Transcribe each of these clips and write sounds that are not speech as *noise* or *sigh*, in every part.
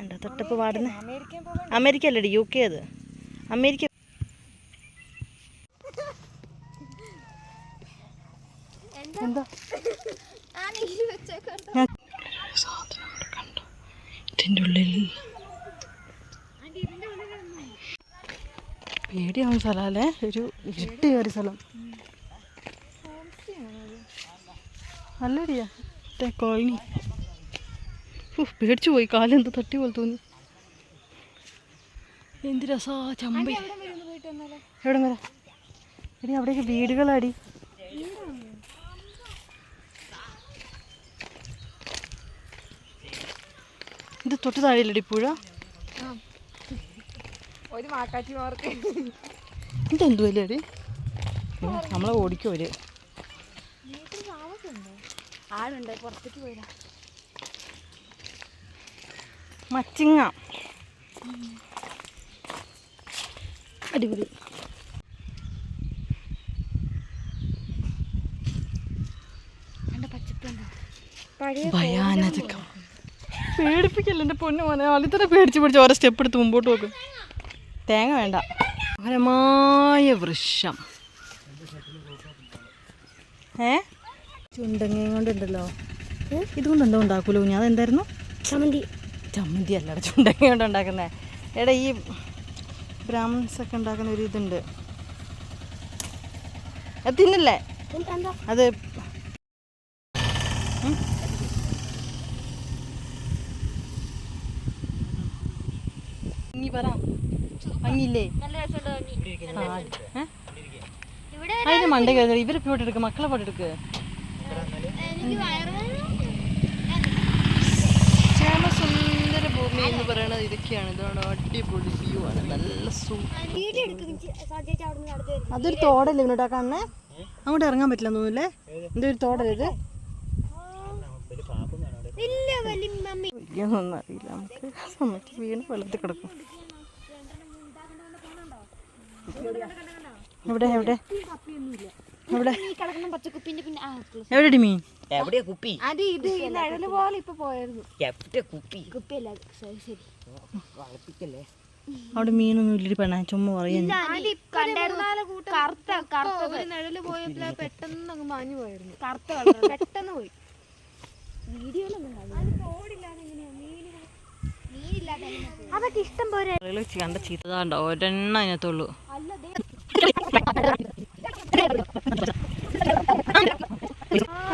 എന്താ തൊട്ടപ്പ് പാടുന്ന അമേരിക്ക അല്ലടി യു കെ അത്. അമേരിക്ക എന്താ? ഇതിന്റെ ഉള്ളിൽ പേടിയാവുന്ന സ്ഥലമല്ലേ? ഒരു ഇരുട്ട് കയറിയ സ്ഥലം. നല്ലടിയാ മറ്റേ കോളനി. പേടിച്ചു പോയി. കാലെന്ത് തട്ടി പോലെ തോന്നി. എന്ത് രസാ ചമ്പ. എവിടെ വരാ എടി അവിടെയൊക്കെ വീടുകളാടി. ഇത് തൊട്ട് താഴെയില്ലടി പുഴ? ഒരു മാർക്ക് ഇതെന്തു വലിയടി? നമ്മളെ ഓടിക്കും അവർ. ആളുണ്ട് പുറത്തേക്ക് പോയതാ. മച്ചിങ്ങ. അടിപൊളി. എന്റെ ഭയാനകം പേടിപ്പിക്കല്ല എന്റെ പൊന്നു മോനെ? അതിത്ര പേടിച്ചു പേടിച്ച് ഓരോ സ്റ്റെപ്പ് എടുത്ത് മുമ്പോട്ട് നോക്കും തേങ്ങ വേണ്ട. മനമായ വൃക്ഷം. ഏ? ചുണ്ടങ്ങയും കൊണ്ടുണ്ടല്ലോ. ഇതുകൊണ്ടുണ്ടോ ഉണ്ടാക്കൂലോ ഞാൻ അതെന്തായിരുന്നു? ചമ്മന്തി അല്ലട ചുണ്ടങ്ങ കൊണ്ട് ഉണ്ടാക്കുന്നത് എടാ ഈ ബ്രാഹ്മിൻസ് ഒക്കെ ഉണ്ടാക്കുന്ന ഒരു ഇതുണ്ട്. അത് തിന്നില്ലേ? അത്? ഇനി പറ. ഭംഗിയില്ലേ? എടുക്കുക മക്കളെ ഫോട്ടോ എടുക്കുക എനിക്ക് എന്ന് പറയുന്നത് ഇതൊക്കെയാണ്. ഇതാണ് അടിപൊളി വ്യൂ ആണ്. നല്ല അതൊരു തോടല്ലേ ഇങ്ങോട്ടാ കാണണേ? അങ്ങോട്ട് ഇറങ്ങാൻ പറ്റില്ല തോന്നുന്നില്ലേ എന്തോ ഒരു തോടല്ലേ ഇത്? വലിയൊന്നും നമുക്ക്. കിടക്കും. എവിടെ എവിടെ എവിടെ? ഈ കിടക്കുന്ന പച്ചക്കുപ്പിന്റെ പിന്നെ ആ എവിടെടി മീൻ? എവിടെ കുപ്പി? അത് ഇത് ഈ നിഴൽ പോലെ ഇപ്പൊ പോയായിരുന്നു. എവിടെ കുപ്പി? കുപ്പിയല്ല ശരി ശരി. വളപ്പിക്കല്ലേ? അവിടെ മീനൊന്നും ഇല്ലൊരു പെണ്ണ ചുമ്മാ പറയുന്നു. കറുത്ത കറുത്ത ഒരു നിഴൽ പോയപ്പോ പെട്ടെന്ന് അങ്ങ് മാഞ്ഞു പോയിരുന്നു കറുത്ത കളർ പെട്ടെന്ന് പോയി. അതൊക്കെ ഇഷ്ടം പോലെ കണ്ട ചീത്തതാണ്ടോ ഒരെണ്ണ അതിനകത്തുള്ളൂ. *laughs*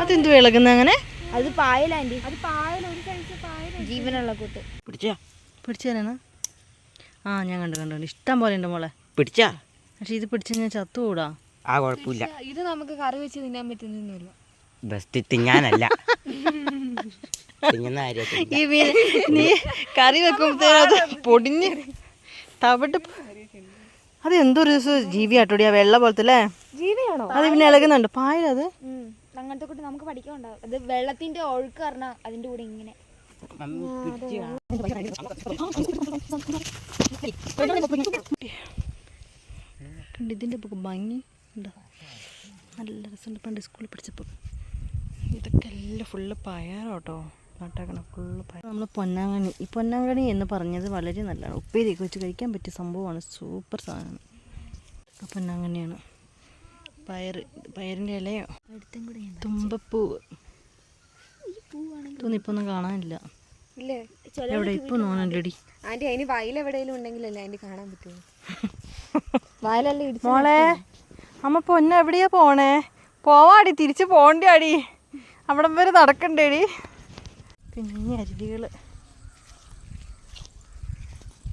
അതെന്തു ഇളകുന്ന അങ്ങനെ? അത് പായലാണ്ടി അത് പായല ഒരു സൈസ് ജീവനുള്ള കൂട്ട്. പിടിച്ചാ? പിടിച്ചു തരാണ് ആ ഞാൻ കണ്ടു കണ്ടു കണ്ടു. ഇഷ്ടം പോലെ ഉണ്ട് മോളെ. പിടിച്ചാ? പക്ഷെ ഇത് പിടിച്ച ഞാൻ ചത്തുകൂടാ. ആ കുഴപ്പമില്ല. ഇത് നമുക്ക് കറി വെച്ച് തിന്നാൻ പറ്റുന്നില്ല ബെസ്റ്റ് കാര്യത്തിൽ ഈ നീ കറി വെക്കുമ്പോഴത്തേനും അത് പൊടിഞ്ഞ് തവിട്ട് അത് എന്തൊരു ദിവസം ജീവിയാട്ടോടി ആ വെള്ള പോലത്തെ അല്ലേ ജീവിയാണോ? അത് പിന്നെ ഇളകുന്നുണ്ട്. പായലത് അങ്ങനത്തെ കൂട്ടി നമുക്ക് പഠിക്കാനുണ്ടാവും അത് വെള്ളത്തിന്റെ ഒഴുക്ക് പറഞ്ഞാൽ അതിന്റെ കൂടെ ഇങ്ങനെ. ഇതിന്റെ ഭംഗി ഉണ്ടോ? നല്ല രസമുണ്ട്. പണ്ട് സ്കൂളിൽ പഠിച്ചപ്പോൾ. ഇതൊക്കെ എല്ലാം ഫുള്ള് പയറാട്ടോ. നട്ടാക്കണം. ഫുള്ള് നമ്മൾ പൊന്നാങ്കണി ഈ പൊന്നാങ്കണി എന്ന് പറഞ്ഞത് വളരെ നല്ലതാണ്. ഉപ്പേരിയൊക്കെ വെച്ച് കഴിക്കാൻ പറ്റിയ സംഭവമാണ്. സൂപ്പർ സാധനമാണ് പൊന്നാങ്കണിയാണ് പയർ പയറിന്റെ ഇലയോ? തുമ്പപ്പൂവ് ഇതൊന്നും ഇപ്പോൾ ഒന്നും കാണാനില്ല എവിടെ? ഇപ്പൊ തോന്നല്ലടി ആന്റി അതിന് വയൽ എവിടെയെങ്കിലും ഉണ്ടെങ്കിലല്ലേ ആന്റി കാണാൻ പറ്റുള്ളൂ. *laughs* വയലല്ലേ മോളെ അമ്മ പൊന്ന എവിടെയാ പോണേ? പോവാടി തിരിച്ചു പോണ്ടേടി അവിടം വരെ നടക്കണ്ടേടി.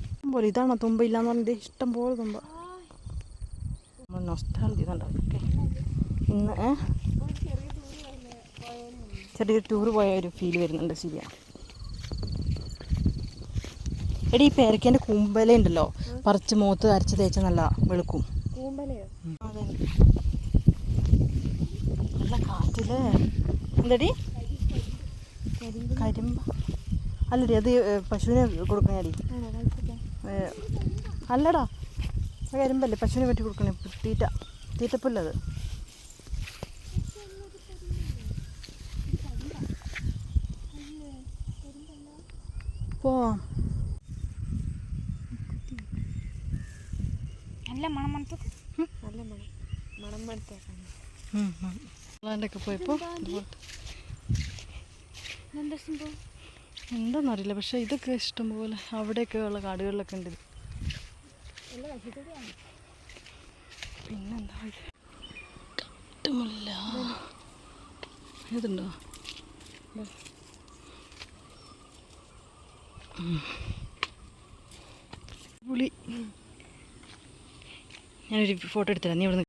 ഇഷ്ടം പോലെ ഇതാണോ തുമ്പ ഇല്ലാന്ന് പറഞ്ഞത് ഇഷ്ടം പോലെ തുമ്പ. നൊസ്റ്റാൾജി ഇതുണ്ടൊക്കെ ഇന്ന്? ചെറിയൊരു ടൂർ പോയ ഒരു ഫീൽ വരുന്നുണ്ട് ശരിയാ. എടി ഈ പേരക്കേന്റെ കുമ്പല ഉണ്ടല്ലോ. പറിച്ച് മുഖത്ത് അരച്ച് തേച്ച നല്ല വെളുക്കും. നല്ല കാറ്റിൽ എന്തടി? കരിമ്പ് അല്ലടി അത് പശുവിന് കൊടുക്കണേടി അല്ലടാ കരിമ്പല്ലേ പശുവിനെ പറ്റി കൊടുക്കണേ തീറ്റ തീറ്റപ്പുല്ലത് പോവാം നല്ല മണം മണത്ത് നല്ല മണം മണം മണത്തേക്കാണ് മണാണ്ടൊക്കെ എന്താ സംഭവം? എന്താണെന്നറിയില്ല പക്ഷേ ഇതൊക്കെ ഇഷ്ടംപോലെ അവിടെയൊക്കെ ഉള്ള കാടുകളിലൊക്കെ ഉണ്ട്. പിന്നെന്താ കാട്ടുമുല്ല ഇതുണ്ടോ. പുളി. ഞാനൊരു ഫോട്ടോ എടുത്തില്ല നീ ഇവിടെ